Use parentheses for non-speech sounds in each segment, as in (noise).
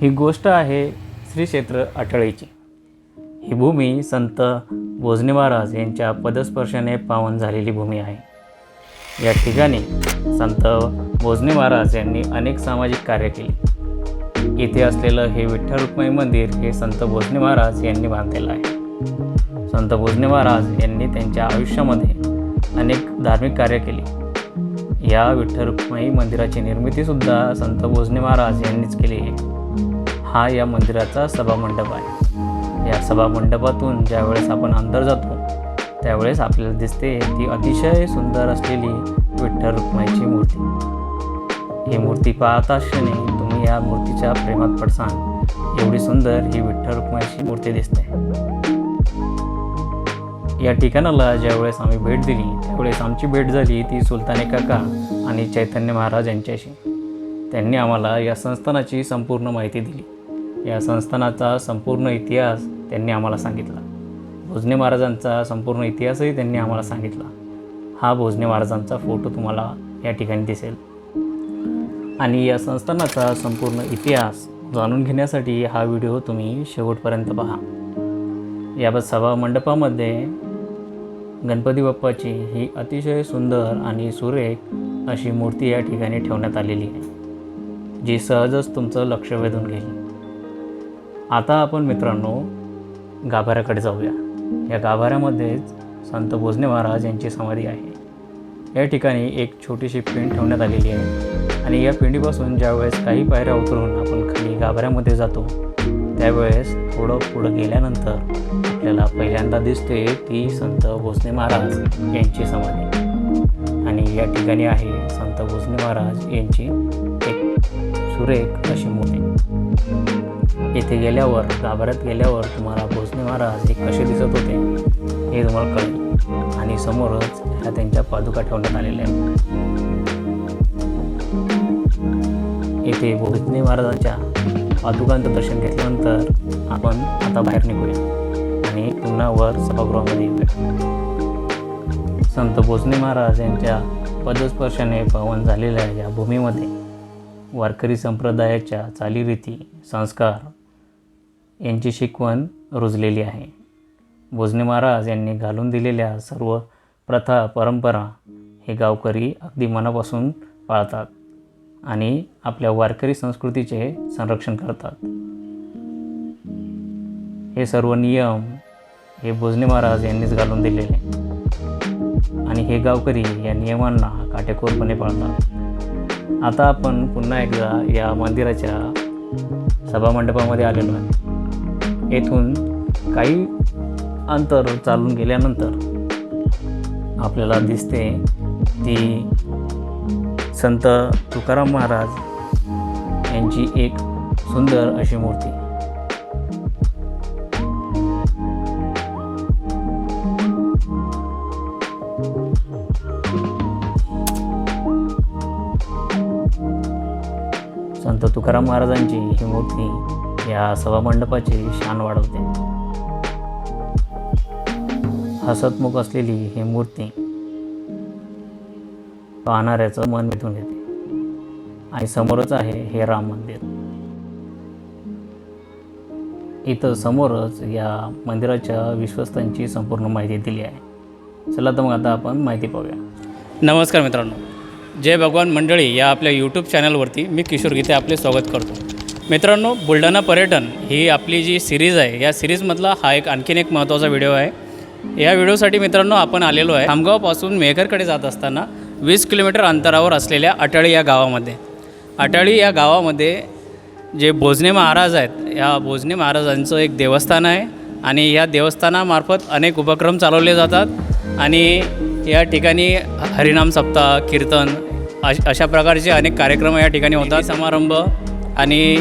ही गोष्ट आहे श्री क्षेत्र अटळीची ही भूमी संत भोजने महाराज यांच्या पदस्पर्शाने पावन झालेली भूमी आहे. या ठिकाणी संत भोजने महाराज यांनी अनेक सामाजिक कार्य केले. इथे असलेलं हे विठ्ठल रुक्माई मंदिर हे संत भोजने महाराज यांनी बांधलेलं आहे. संत भोजने महाराज यांनी त्यांच्या आयुष्यामध्ये अनेक धार्मिक कार्य केले. या विठ्ठल रुक्माई मंदिराची निर्मितीसुद्धा संत भोजने महाराज यांनीच केली आहे. हा या मंदिराचा सभामंडप आहे. या सभामंडपातून ज्यावेळेस आपण अंदर जातो त्यावेळेस आपल्याला दिसते ती अतिशय सुंदर असलेली विठ्ठल रुक्माईची मूर्ती. ही मूर्ती पाहता क्षणी तुम्ही या मूर्तीच्या प्रेमात पडसान एवढी सुंदर ही विठ्ठल रुक्माईची मूर्ती दिसते. या ठिकाणाला ज्यावेळेस आम्ही भेट दिली त्यावेळेस आमची भेट झाली ती सुलताने काका आणि चैतन्य महाराज यांच्याशी. त्यांनी आम्हाला या संस्थानाची संपूर्ण माहिती दिली. या संस्थानाचा संपूर्ण इतिहास त्यांनी आम्हाला सांगितला. भोजने महाराजांचा संपूर्ण इतिहासही त्यांनी आम्हाला सांगितला. हा भोजने महाराजांचा फोटो तुम्हाला या ठिकाणी दिसेल. आणि या संस्थानाचा संपूर्ण इतिहास जाणून घेण्यासाठी हा व्हिडिओ तुम्ही शेवटपर्यंत पहा. या सभा मंडपामध्ये गणपती बाप्पाची ही अतिशय सुंदर आणि सुरेख अशी मूर्ती या ठिकाणी ठेवण्यात आलेली आहे जी सहजच तुमचं लक्ष वेधून घेईल. आता आपण मित्रांनो गाभाऱ्याकडे जाऊया. या गाभाऱ्यामध्येच संत भोजने महाराज यांची समाधी आहे. या ठिकाणी एक छोटीशी पिंड ठेवण्यात आलेली आहे आणि या पिंडीपासून ज्यावेळेस काही पायऱ्या उतरून आपण खाली गाभाऱ्यामध्ये जातो त्यावेळेस थोडं पुढं गेल्यानंतर आपल्याला पहिल्यांदा दिसते ती संत भोसले महाराज यांची समाधी. आणि या ठिकाणी आहे संत भोसले महाराज यांची एक सुरेख अशी मूर्ती. येथे गेल्यावर गाभाऱ्यात गेल्यावर तुम्हाला भोसले महाराज हे कसे दिसत होते हे तुम्हाला कळेल. आणि समोरच ह्या त्यांच्या पादुका ठेवण्यात आलेल्या आहेत. येथे भोसले महाराजांच्या पादुकांचं दर्शन घेतल्यानंतर आपण आता बाहेर निघूया. आणि पुन्हा वर सभागृहामध्ये येऊया. संत भोसले महाराज यांच्या पदस्पर्शाने पावन झालेल्या या भूमीमध्ये. वारकरी संप्रदायाच्या चालीरीती संस्कार यांची शिकवण रुजलेली आहे. भोजने महाराज यांनी घालून दिलेल्या सर्व प्रथा परंपरा हे गावकरी अगदी मनापासून पाळतात आणि आपल्या वारकरी संस्कृतीचे संरक्षण करतात. हे सर्व नियम हे भोजने महाराज यांनीच घालून दिलेले. आणि हे गावकरी या नियमांना काटेकोरपणे पाळतात. आता आपण पुन्हा एकदा या मंदिराच्या सभामंडपामध्ये आलेलो आहे. येथून काही अंतर चालून गेल्यानंतर आपल्याला दिसते ती संत तुकाराम महाराज यांची एक सुंदर अशी मूर्ती. तुकाराम महाराजांची ही मूर्ती या सभामंडपाची शान वाढवते. हसतमुख असलेली ही मूर्ती पाहणाऱ्याचं मन मिथून येते आणि समोरच आहे हे राम मंदिर. इथं समोरच या मंदिराच्या विश्वस्तांची संपूर्ण माहिती दिली आहे. चला तर मग आता आपण माहिती पाहूया. नमस्कार मित्रांनो. जय भगवान मंडळी या आपल्या यूट्यूब चॅनलवरती मी किशोर गीते आपले स्वागत करतो. मित्रांनो बुलढाणा पर्यटन ही आपली जी सिरीज आहे या सिरीजमधला हा एक आणखीन एक महत्त्वाचा व्हिडिओ आहे. या व्हिडिओसाठी मित्रांनो आपण आलेलो आहे खामगावपासून मेघरकडे जात असताना वीस किलोमीटर अंतरावर असलेल्या अटाळी या गावामध्ये. अटाळी या गावामध्ये जे भोजने महाराज आहेत या भोजने महाराजांचं एक देवस्थान आहे आणि या देवस्थानामार्फत अनेक उपक्रम चालवले जातात आणि या ठिकाणी हरिनाम सप्ताह कीर्तन अश अशा प्रकारचे अनेक कार्यक्रम या ठिकाणी होतात. समारंभ आणि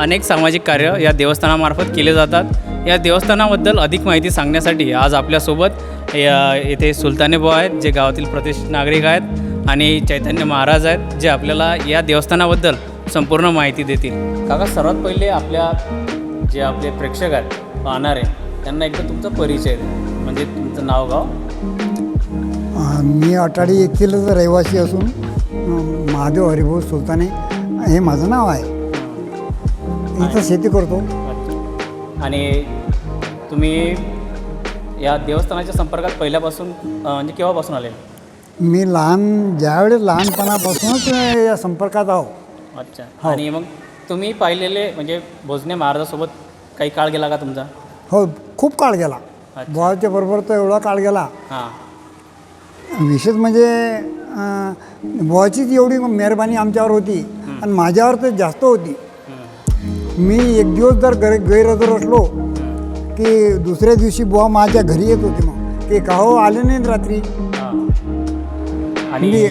अनेक सामाजिक कार्य या देवस्थानामार्फत केले जातात. या देवस्थानाबद्दल अधिक माहिती सांगण्यासाठी आज आपल्यासोबत या येथे सुलताने भाऊ आहेत जे गावातील प्रतिष्ठित नागरिक आहेत आणि चैतन्य महाराज आहेत जे आपल्याला या देवस्थानाबद्दल संपूर्ण माहिती देतील. काका सर्वात पहिले आपल्या जे आपले प्रेक्षक आहेत पाहणारे त्यांना एकदा तुमचा परिचय म्हणजे तुमचं नाव गाव? मी अटाडी येथीलच रहिवासी असून महादेव हरिभाऊ सुलताने हे माझं नाव आहे. इथं शेती करतो. अच्छा. आणि तुम्ही या देवस्थानाच्या संपर्कात पहिल्यापासून म्हणजे केव्हापासून आले? मी लहान ज्यावेळेस लहानपणापासूनच या संपर्कात आहो. अच्छा. हो. आणि मग तुम्ही पाहिलेले म्हणजे भोजने महाराजासोबत काही काळ गेला का तुमचा? हो खूप काळ गेला. बरोबर तर एवढा काळ गेला. हां. विशेष म्हणजे अं, बुवाचीच एवढी मेहरबानी आमच्यावर होती आणि माझ्यावर तर जास्त होती. मी एक दिवस जर गैर गैरहजर असलो. की दुसऱ्या दिवशी बुवा माझ्या घरी येत होते मग की का हो आले नाहीत रात्री. आणि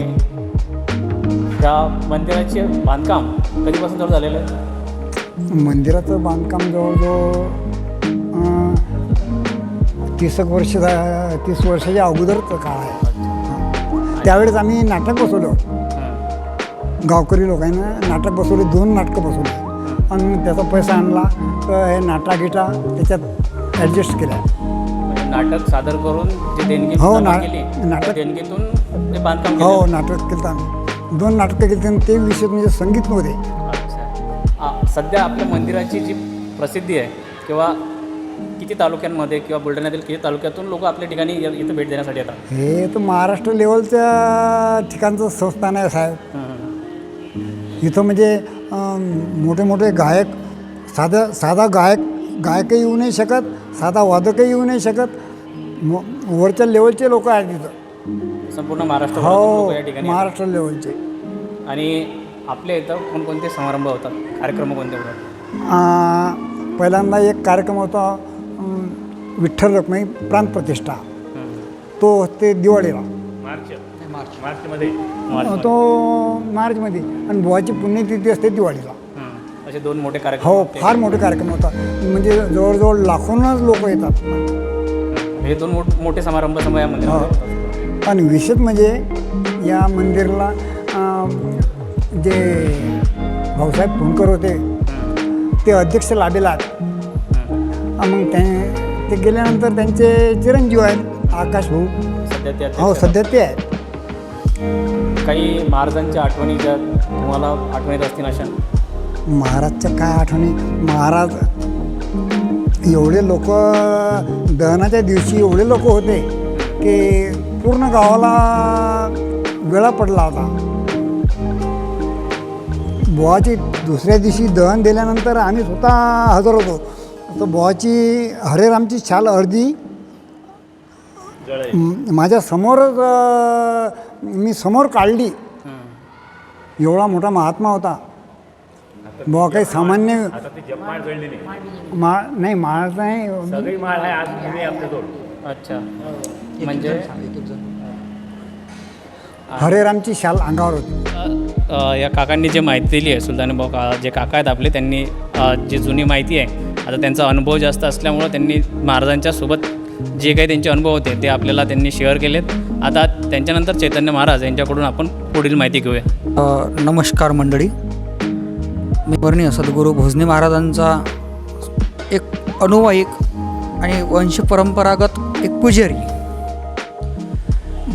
त्या मंदिराचे बांधकाम कधीपासून चालू झालेलं आहे मंदिराचं बांधकाम जवळजवळ अं, तीस एक वर्ष झा- तीस वर्षाच्या अगोदरचं काळ आहे. त्यावेळेस आम्ही नाटक बसवलं. गावकरी लोकांना नाटक बसवले दोन नाटकं बसवले. आणि त्याचा पैसा आणला तर हे नाटा गिटा त्याच्यात ॲडजस्ट केल्या. म्हणजे नाटक सादर करून जे देणगी हो, ना- केली नाटक- देणगीतून ते बांधकाम हो केलं. नाटक केलं आम्ही. दोन नाटकं केली ते विषय म्हणजे संगीत नव्हते. सध्या आपल्या मंदिराची जी प्रसिद्धी आहे किंवा किती तालुक्यांमध्ये किंवा बुलढाण्यातील किती तालुक्यातून लोक आपल्या ठिकाणी इथं भेट देण्यासाठी येतात? हे तर महाराष्ट्र लेवलच्या ठिकाणचं संस्थान आहे साहेब. इथं म्हणजे मोठे मोठे गायक साधा साधा गायक गायकही येऊ नाही शकत साधा वादकही येऊ नाही शकत वरच्या लेवलचे लोक आहेत तिथं संपूर्ण महाराष्ट्र हो या ठिकाणी महाराष्ट्र लेवलचे. आणि आपल्या इथं कोणकोणते समारंभ होतात? कार्यक्रम कोणते होतात? पहिल्यांदा एक कार्यक्रम होता विठ्ठल रखमाई प्राणप्रतिष्ठा. तो असते दिवाळीला मार्च मार्चमध्ये तो मार्चमध्ये आणि बुवाची पुण्यतिथी असते दिवाळीला. असे दोन मोठे कार्यक्रम हो होते. फार मोठे कार्यक्रम होतात म्हणजे जवळजवळ लाखोनच लोक येतात हे दोन मोठ- मोठे समारंभ समय या मंदिरामध्ये हो. आणि विशेष म्हणजे या मंदिराला जे भाऊसाहेब फुंकर होते. ते अध्यक्ष लाभेला आहेत. हम्म. अं, मग त्या ते गेल्यानंतर त्यांचे चिरंजीव आहेत आकाश भाऊ. सध्या ते हो सध्या ते आहेत. काही महाराजांच्या आठवणी ज्या तुम्हाला आठवणीत असतील अशा? महाराजच्या काय आठवणी? महाराज एवढे लोक दहनाच्या दिवशी एवढे लोक होते की पूर्ण गावाला वेळा पडला होता. बुवाची दुसऱ्या दिवशी दहन दिल्यानंतर आम्ही स्वतः हजर होतो. तर बुवाची हरेरामची छाल अर्धी. माझ्या समोरच मी समोर काढली. एवढा मोठा महात्मा होता. बुवा काही सामान्य नाही. मा नाही माळ नाही. सगळी माळ आहे आज तुम्ही आपल्याजवळ. अच्छा. म्हणजे? हरेरामची शाल अंगावर होती. या काकांनी जे माहिती दिली आहे सुलतान का जे काका आहेत आपले त्यांनी जी जुनी माहिती आहे आता त्यांचा अनुभव जास्त असल्यामुळं त्यांनी महाराजांच्या सोबत जे काही त्यांचे अनुभव होते ते आपल्याला त्यांनी शेअर केलेत. आता त्यांच्यानंतर चैतन्य महाराज यांच्याकडून आपण पुढील माहिती घेऊया. नमस्कार मंडळी. मी वर्णी सद्गुरू भोजने महाराजांचा एक अनुवायिक आणि वंशपरंपरागत एक पुजारी.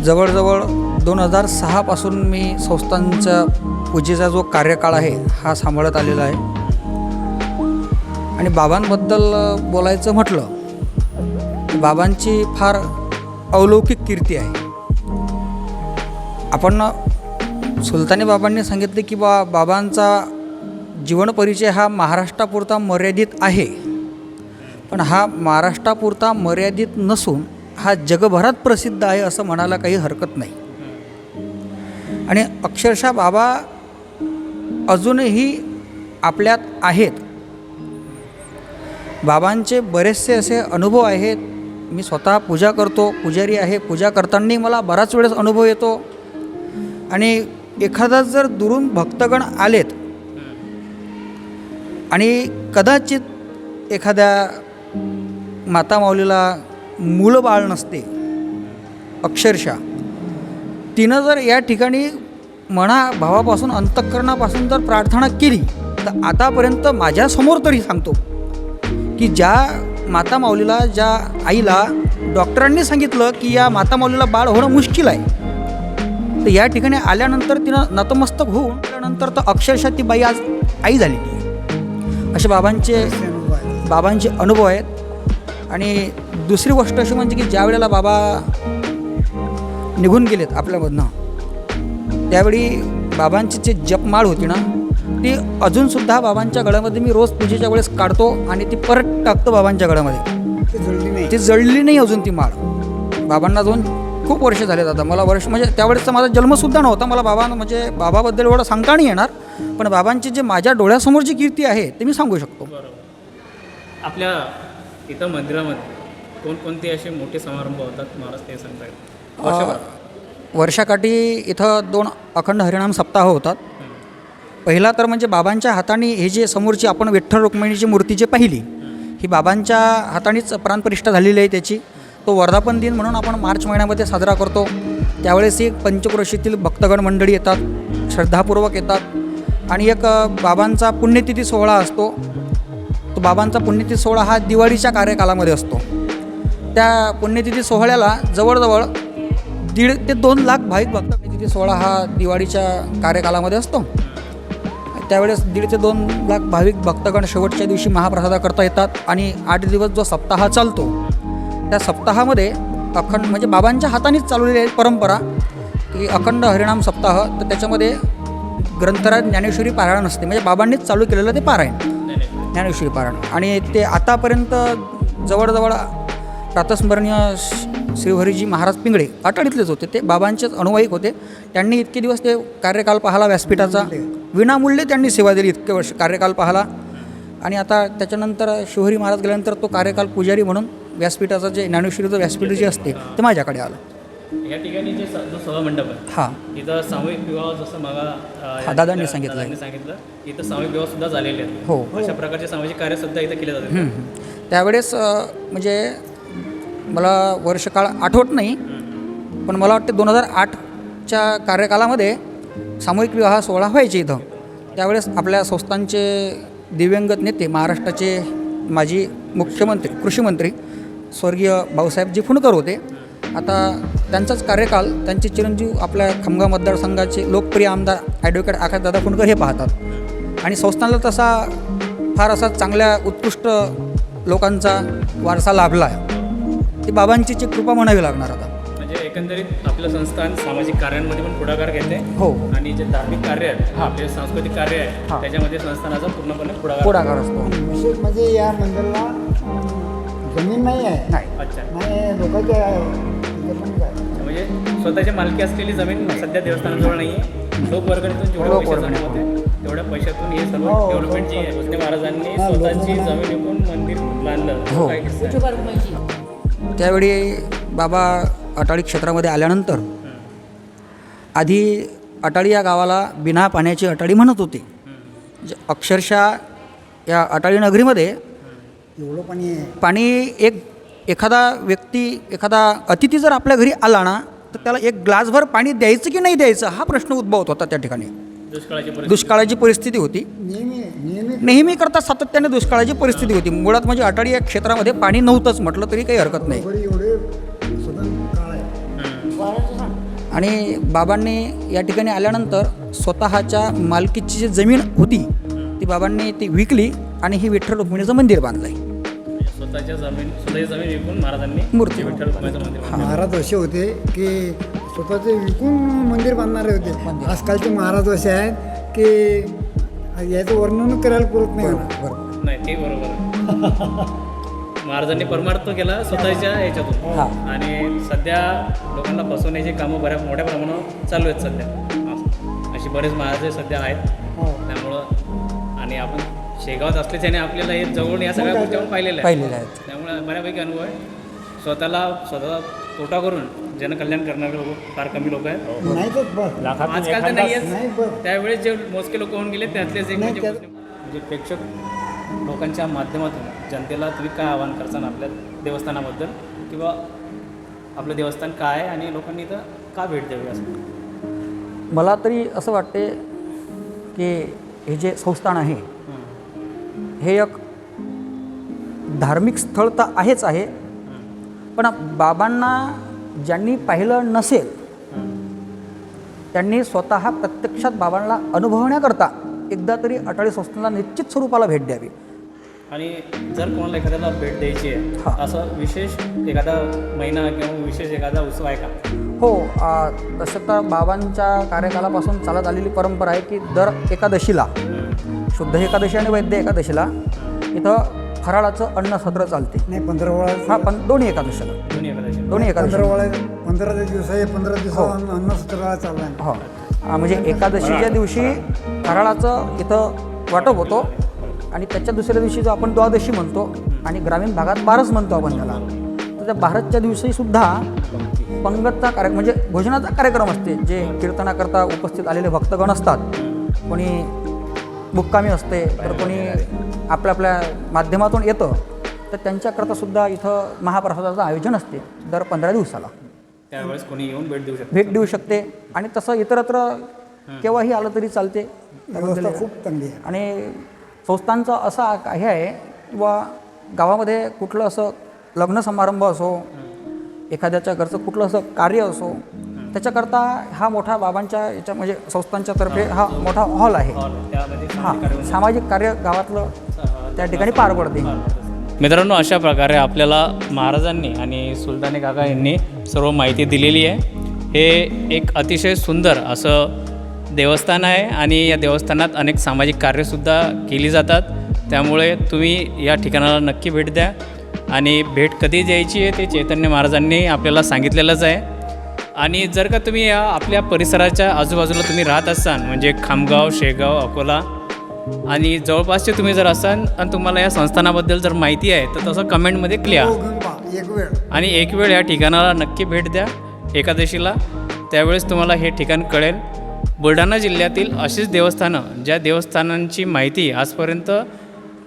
जवळजवळ दोन हजार सहापासून मी संस्थांचा पूजेचा जो कार्यकाळ आहे हा सांभाळत आलेला आहे. आणि बाबांबद्दल बोलायचं म्हटलं बाबांची फार अलौकिक कीर्ती आहे. आपण सुलतानी बाबांनी सांगितले की बा बाबांचा जीवनपरिचय हा महाराष्ट्रापुरता मर्यादित आहे. पण हा महाराष्ट्रापुरता मर्यादित नसून हा जगभरात प्रसिद्ध आहे असं म्हणायला काही हरकत नाही. आणि अक्षरशः बाबा अजूनही आपल्यात आहेत. बाबांचे बरेचसे असे अनुभव आहेत. मी स्वतः पूजा करतो पुजारी आहे. पूजा करताना मला बराच वेळेस अनुभव येतो. आणि एखादा जर दुरून भक्तगण आलेत आणि कदाचित एखाद्या माता माऊलीला मुलं बाळ नसते अक्षरशः तिनं जर या ठिकाणी मना भावापासून अंतःकरणापासून जर प्रार्थना केली तर आतापर्यंत माझ्यासमोर तरी सांगतो. की ज्या माता माऊलीला ज्या आईला डॉक्टरांनी सांगितलं की या माता माऊलीला बाळ होणं मुश्किल आहे तर या ठिकाणी आल्यानंतर तिनं नतमस्तक होऊन त्यानंतर तर अक्षरशः ती बाई आज आई झालेली आहे. असे बाबांचे बाबांचे अनुभव आहेत. आणि दुसरी गोष्ट अशी म्हणजे की ज्या वेळेला बाबा निघून गेलेत आपल्यामधनं त्यावेळी बाबांची जी जपमाळ होती ना ती अजूनसुद्धा बाबांच्या गळ्यामध्ये मी रोज पूजेच्या वेळेस काढतो आणि ती परत टाकतो बाबांच्या गळ्यामध्ये. ते जुळली नाही. ती जळली नाही अजून ती माळ. बाबांना जाऊन खूप वर्ष झालेत आता मला वर्ष म्हणजे त्यावेळेसचा माझा जन्मसुद्धा नव्हता. मला बाबा म्हणजे बाबाबद्दल एवढं सांगता नाही येणार. पण बाबांची जे माझ्या डोळ्यासमोरची कीर्ती आहे ते मी सांगू शकतो. आपल्या इथं मंदिरामध्ये कोणकोणते असे मोठे समारंभ होतात? महाराज ते सांगता. वर्षाकाठी इथं दोन अखंड हरिणाम सप्ताह होतात. पहिला तर म्हणजे बाबांच्या हाताने हे जे समोरची आपण विठ्ठल रुक्मिणीची मूर्ती जी पाहिली ही बाबांच्या हातानेच प्राणप्रतिष्ठा झालेली आहे त्याची. तो वर्धापन दिन म्हणून आपण मार्च महिन्यामध्ये साजरा करतो. त्यावेळेस एक पंचक्रोशीतील भक्तगण मंडळी येतात श्रद्धापूर्वक येतात आणि एक बाबांचा पुण्यतिथी सोहळा असतो. तो बाबांचा पुण्यतिथी सोहळा हा दिवाळीच्या कार्यकालामध्ये असतो. त्या पुण्यतिथी सोहळ्याला जवळजवळ दीड ते दोन लाख भाविक भक्त तिथे सोहळा हा दिवाळीच्या कार्यकालामध्ये असतो. त्यावेळेस दीड ते दोन लाख भाविक भक्तगण शेवटच्या दिवशी महाप्रसादाकरता येतात आणि आठ दिवस जो सप्ताह चालतो त्या सप्ताहामध्ये अखंड म्हणजे बाबांच्या हातानेच चालवलेली आहे परंपरा की अखंड हरिणाम सप्ताह तर त्याच्यामध्ये ग्रंथराज ज्ञानेश्वरी पारायण असते. म्हणजे बाबांनीच चालू केलेलं ते पारायण ज्ञानेश्वरी पारायण. आणि ते आतापर्यंत जवळजवळ प्रातस्मरणीय श- श्रीहरीजी महाराज पिंगळे अटाडीतलेच होते. ते बाबांचेच अनुवाईक होते. त्यांनी इतके दिवस ते कार्यकाल पाहाला व्यासपीठाचा विनामूल्य त्यांनी सेवा दिली इतके वर्ष कार्यकाल पाहाला. आणि आता त्याच्यानंतर शिवहरी महाराज गेल्यानंतर तो कार्यकाल पुजारी म्हणून व्यासपीठाचं जे ज्ञानेश्वरीचं व्यासपीठ जे असते ते माझ्याकडे आलं. या ठिकाणी जे जो सभामंडप आहे हां. इथं सामूहिक विवाह जसं मला हा, दादांनी सांगितलं. सांगितलं इथं सामूहिक विवाह सुद्धा झालेले आहेत. हो. अशा प्रकारचे सामाजिक कार्य सुद्धा इथं केले हं. त्यावेळेस म्हणजे मला वर्षकाळ आठवत नाही पण मला वाटते दोन हजार आठच्या कार्यकालामध्ये सामूहिक विवाह सोहळा व्हायचे इथं. त्यावेळेस आपल्या संस्थांचे दिव्यंगत नेते महाराष्ट्राचे माजी मुख्यमंत्री कृषीमंत्री स्वर्गीय भाऊसाहेबजी फुंडकर होते. आता त्यांचाच कार्यकाल त्यांचे चिरंजीव आपल्या खमगाव मतदारसंघाचे लोकप्रिय आमदार ॲडव्होकेट आकाशदादा फुंडकर हे पाहतात. आणि संस्थांना तसा फार असा चांगल्या उत्कृष्ट लोकांचा वारसा लाभला आहे. ती बाबांची जी कृपा म्हणावी लागणार आता. म्हणजे एकंदरीत आपलं संस्थान सामाजिक कार्यांमध्ये पण पुढाकार घेते. हो. आणि जे धार्मिक कार्य आहेत आपले सांस्कृतिक कार्य आहे हा. त्याच्यामध्ये संस्थानाचा पूर्णपणे पुढाकार. पुढाकार असतो. आणि विशेष म्हणजे या मंदिराला जमीन नाही आहे. नाही. अच्छा. नाही म्हणजे स्वतःची मालकी असलेली जमीन सध्या देवस्थानाजवळ नाही आहे लोकवर्गणीतून जेवढे पैसे लोकवर्गणी. जमा होते तेवढ्या पैशातून हे सर्व हो, डेव्हलपमेंट जी आहे भोसले महाराजांनी हा, स्वतःची लोकवर्गणी. जमीन विकून मंदिर बांधलं. हो. काय किस्सा आहे? त्यावेळी बाबा अटाळी क्षेत्रामध्ये आल्यानंतर आधी अटाळी या गावाला बिना पाण्याची अटाळी म्हणत होते. जे अक्षरशः या अटाळी नगरीमध्ये एवढं पाणी पाणी एक एखादा व्यक्ती एखादा अतिथी जर आपल्या घरी आला ना तर त्याला एक ग्लासभर पाणी द्यायचं की नाही द्यायचं हा प्रश्न उद्भवत होता त्या ठिकाणी. दुष्काळाची परिस्थिती? होती. नेहमी करता सातत्याने दुष्काळाची परिस्थिती होती. मुळात म्हणजे अटाळी या क्षेत्रामध्ये पाणी नव्हतंच म्हटलं तरी काही हरकत नाही. आणि बाबांनी या ठिकाणी आल्यानंतर स्वतःच्या मालकीची जी जमीन होती ती बाबांनी ती विकली आणि ही विठ्ठल रुक्मिणीचं मंदिर बांधलं आहे म्हणजे स्वतःच्या जमीन स्वतःची जमीन विकून महाराजांनी मूर्ती. विठ्ठल रुक्माईचं मंदिर बांधलं. महाराज असे होते की स्वतःचे विकून मंदिर बांधणारे होते आजकालचे महाराज असे आहेत की याचं वर्णन करायला पुरत नाही. बरोबर नाही ते बरोबर. (laughs) महाराजांनी परमार्थ केला स्वतःच्या याच्यातून हा. आणि सध्या लोकांना फसवण्याची कामं बऱ्या मोठ्या प्रमाणावर चालू आहेत सध्या असं. अशी बरेच महाराज सध्या आहेत हो. त्यामुळं आणि आपण शेगावात असल्याच्याने आपल्याला हे जवळून या सगळ्या गोष्टी आपण पाहिलेल्या आहेत त्यामुळे बऱ्यापैकी अनुभव आहे स्वतःला स्वतःचा तोटा करून जनकल्याण करणारे लोक फार कमी लोक आहेत. नाही तर बस. लाखातून आजकाल तर एखादा नाही नाही बस त्यावेळेस जे मोजके लोक होऊन गेले त्यातलेच एक नाही, म्हणजे त्या- मुस्लिम. म्हणजे प्रेक्षक लोकांच्या माध्यमातून जनतेला तुम्ही काय आवाहन करसान आपल्या देवस्थानाबद्दल? किंवा आपलं देवस्थान काय आहे आणि लोकांनी इथं का भेट द्यावी असं? मला तरी असं वाटते की हे जे संस्थान आहे हे एक धार्मिक स्थळ तर आहेच आहे पण बाबांना ज्यांनी पाहिलं नसेल त्यांनी स्वतः प्रत्यक्षात बाबांना अनुभवण्याकरता एकदा तरी अटाळी संस्थांना निश्चित स्वरूपाला भेट द्यावी आणि जर कोणाला एखाद्याला भेट द्यायची हा. आहे असं विशेष एखादा महिना किंवा विशेष एखादा उत्सव आहे का हो तसं तर बाबांच्या कार्यकालापासून चालत आलेली परंपरा आहे की दर एकादशीला शुद्ध एकादशी आणि वैद्य एकादशीला इथं फराळाचं अन्न सत्र चालते. नाही पंधरा वळा हा पण दोन्ही एकादशीला. दोन्ही एकादशी पंधरा वळा पंधरा दिवस आहे पंधरा दिवस अन्नसत्राला चालला आहे. हो. आ, म्हणजे एकादशीच्या दिवशी फराळाचं इथं वाटप होतो आणि त्याच्या दुसऱ्या दिवशी जो आपण द्वादशी म्हणतो आणि ग्रामीण भागात बारस म्हणतो आपण त्याला तर त्या बारसच्या दिवशी सुद्धा पंगतचा कार्यक्रम म्हणजे भोजनाचा कार्यक्रम असते जे कीर्तनाकरता उपस्थित आलेले भक्तगण असतात. कोणी मुक्कामी असते तर कोणी आपल्या आपल्या माध्यमातून येतं तर त्यांच्याकरता सुद्धा इथं महाप्रसादाचं आयोजन असते दर पंधरा दिवसाला. त्यावेळेस कोणी येऊन भेट देऊ शकतो. भेट देऊ शकते आणि तसं इतरत्र केव्हाही आलं तरी चालते. व्यवस्था खूप चांगली आहे. आणि संस्थांचं असं हे आहे किंवा गावामध्ये कुठलं असं लग्न समारंभ असो एखाद्याच्या घरचं कुठलं असं कार्य असो त्याच्याकरता हा मोठा बाबांच्या याच्या म्हणजे संस्थांच्या तर्फे हा मोठा हॉल आहे. हॉल त्यामध्ये हां सामाजिक कार्य गावातलं त्या ठिकाणी पार पडते. मित्रांनो अशा प्रकारे आपल्याला महाराजांनी आणि सुलतानी काका यांनी सर्व माहिती दिलेली आहे. हे एक अतिशय सुंदर असं देवस्थान आहे आणि या देवस्थानात अनेक सामाजिक कार्यसुद्धा केली जातात. त्यामुळे तुम्ही या ठिकाणाला नक्की भेट द्या आणि भेट कधी द्यायची आहे ते चैतन्य महाराजांनी आपल्याला सांगितलेलंच आहे. आणि जर का तुम्ही या आपल्या परिसराच्या आजूबाजूला तुम्ही राहत असाल म्हणजे खामगाव शेगाव अकोला आणि जवळपासचे तुम्ही जर असाल आणि तुम्हाला या संस्थानाबद्दल जर माहिती आहे तर तसं कमेंटमध्ये क्लिअर हो, आणि एक वेळ या ठिकाणाला नक्की भेट द्या एकादशीला. त्यावेळेस तुम्हाला हे ठिकाण कळेल. बुलढाणा जिल्ह्यातील अशीच देवस्थानं ज्या देवस्थानांची माहिती आजपर्यंत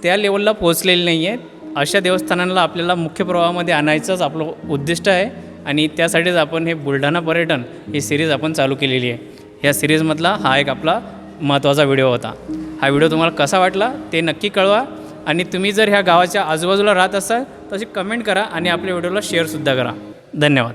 त्या लेवलला पोहोचलेली नाही आहे अशा देवस्थानांना आपल्याला मुख्य प्रवाहामध्ये आणायचंच आपलं उद्दिष्ट आहे. आणि त्यासाठीच आपण हे बुलढाणा पर्यटन ही सिरीज आपण चालू केलेली आहे. ह्या सिरीजमधला हा एक आपला महत्त्वाचा व्हिडिओ होता. हा व्हिडिओ तुम्हाला कसा वाटला ते नक्की कळवा आणि तुम्ही जर ह्या गावाच्या आजूबाजूला राहत असाल तशी कमेंट करा आणि आपल्या व्हिडिओला शेअरसुद्धा करा. धन्यवाद.